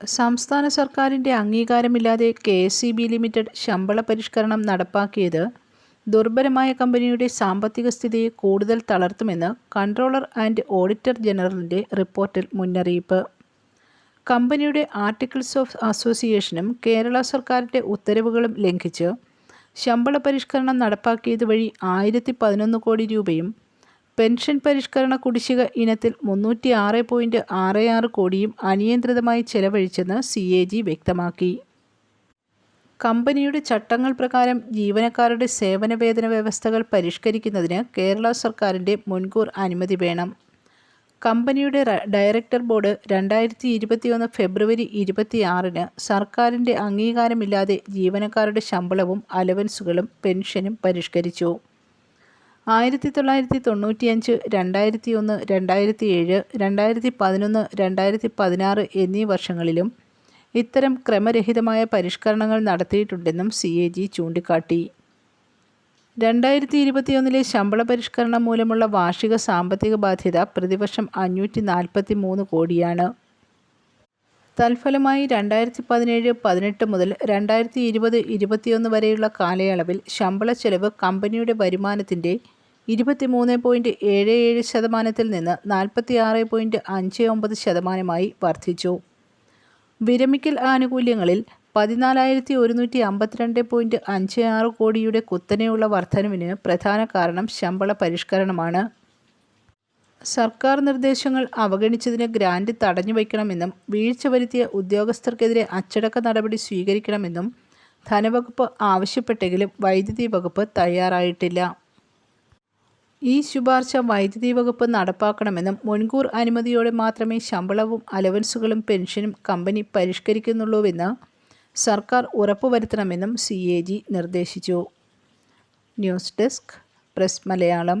സംസ്ഥാന സർക്കാരിന്റെ അംഗീകാരമില്ലാതെ K S E B limited ശമ്പള പരിഷ്കരണം നടപ്പാക്കിയത് ദുർബലമായ കമ്പനിയുടെ സാമ്പത്തിക സ്ഥിതിയെ കൂടുതൽ തളർത്തുമെന്ന് കൺട്രോളർ ആൻഡ് ഓഡിറ്റർ ജനറലിന്റെ റിപ്പോർട്ടിൽ മുന്നറിയിപ്പ്. കമ്പനിയുടെ ആർട്ടിക്കിൾസ് ഓഫ് അസോസിയേഷനും കേരള സർക്കാരിന്റെ ഉത്തരവുകളും ലംഘിച്ച് ശമ്പള പരിഷ്കരണം നടപ്പാക്കിയത് വഴി ആയിരത്തി പതിനൊന്ന് കോടി രൂപയും പെൻഷൻ പരിഷ്കരണ കുടിശ്ശിക ഇനത്തിൽ മുന്നൂറ്റി ആറ് പോയിന്റ് ആറ് ആറ് കോടിയും അനിയന്ത്രിതമായി ചെലവഴിച്ചെന്ന് സി എ ജി വ്യക്തമാക്കി. കമ്പനിയുടെ ചട്ടങ്ങൾ പ്രകാരം ജീവനക്കാരുടെ സേവന വേതന വ്യവസ്ഥകൾ പരിഷ്കരിക്കുന്നതിന് കേരള സർക്കാരിന്റെ മുൻകൂർ അനുമതി വേണം. കമ്പനിയുടെ ഡയറക്ടർ ബോർഡ് രണ്ടായിരത്തി ഇരുപത്തിയൊന്ന് ഫെബ്രുവരി ഇരുപത്തിയാറിന് സർക്കാരിന്റെ അംഗീകാരമില്ലാതെ ജീവനക്കാരുടെ ശമ്പളവും അലവൻസുകളും പെൻഷനും പരിഷ്കരിച്ചു. ആയിരത്തി തൊള്ളായിരത്തി തൊണ്ണൂറ്റിയഞ്ച് രണ്ടായിരത്തി ഒന്ന് രണ്ടായിരത്തി ഏഴ് രണ്ടായിരത്തി പതിനൊന്ന് രണ്ടായിരത്തി പതിനാറ് എന്നീ വർഷങ്ങളിലും ഇത്തരം ക്രമരഹിതമായ പരിഷ്കരണങ്ങൾ നടത്തിയിട്ടുണ്ടെന്നും സി എ ജി ചൂണ്ടിക്കാട്ടി. രണ്ടായിരത്തി ഇരുപത്തിയൊന്നിലെ ശമ്പള പരിഷ്കരണം മൂലമുള്ള വാർഷിക സാമ്പത്തിക ബാധ്യത പ്രതിവർഷം അഞ്ഞൂറ്റി നാൽപ്പത്തി മൂന്ന് കോടിയാണ്. തൽഫലമായി രണ്ടായിരത്തി പതിനേഴ് പതിനെട്ട് മുതൽ രണ്ടായിരത്തി ഇരുപത് ഇരുപത്തിയൊന്ന് വരെയുള്ള കാലയളവിൽ ശമ്പള ചെലവ് കമ്പനിയുടെ വരുമാനത്തിന്റെ ഇരുപത്തിമൂന്ന് പോയിന്റ് ഏഴ് ഏഴ് ശതമാനത്തിൽ നിന്ന് നാൽപ്പത്തി ആറ് പോയിന്റ് അഞ്ച് ഒമ്പത് ശതമാനമായി വർദ്ധിച്ചു. വിരമിക്കൽ ആനുകൂല്യങ്ങളിൽ പതിനാലായിരത്തി ഒരുന്നൂറ്റി അമ്പത്തിരണ്ട് പോയിന്റ് അഞ്ച് ആറ് കോടിയുടെ കുത്തനെയുള്ള വർധനവിന് പ്രധാന കാരണം ശമ്പള പരിഷ്കരണമാണ്. സർക്കാർ നിർദ്ദേശങ്ങൾ അവഗണിച്ചതിന് ഗ്രാൻഡ് തടഞ്ഞു വയ്ക്കണമെന്നും വീഴ്ച വരുത്തിയ ഉദ്യോഗസ്ഥർക്കെതിരെ അച്ചടക്ക നടപടി സ്വീകരിക്കണമെന്നും ധനവകുപ്പ് ആവശ്യപ്പെട്ടെങ്കിലും വൈദ്യുതി വകുപ്പ് തയ്യാറായിട്ടില്ല. ഈ ശുപാർശ വൈദ്യുതി വകുപ്പ് നടപ്പാക്കണമെന്നും മുൻകൂർ അനുമതിയോടെ മാത്രമേ ശമ്പളവും അലവൻസുകളും പെൻഷനും കമ്പനി പരിഷ്കരിക്കുന്നുള്ളൂവെന്ന് സർക്കാർ ഉറപ്പുവരുത്തണമെന്നും സി എ ജി നിർദ്ദേശിച്ചു. News desk press Malayalam.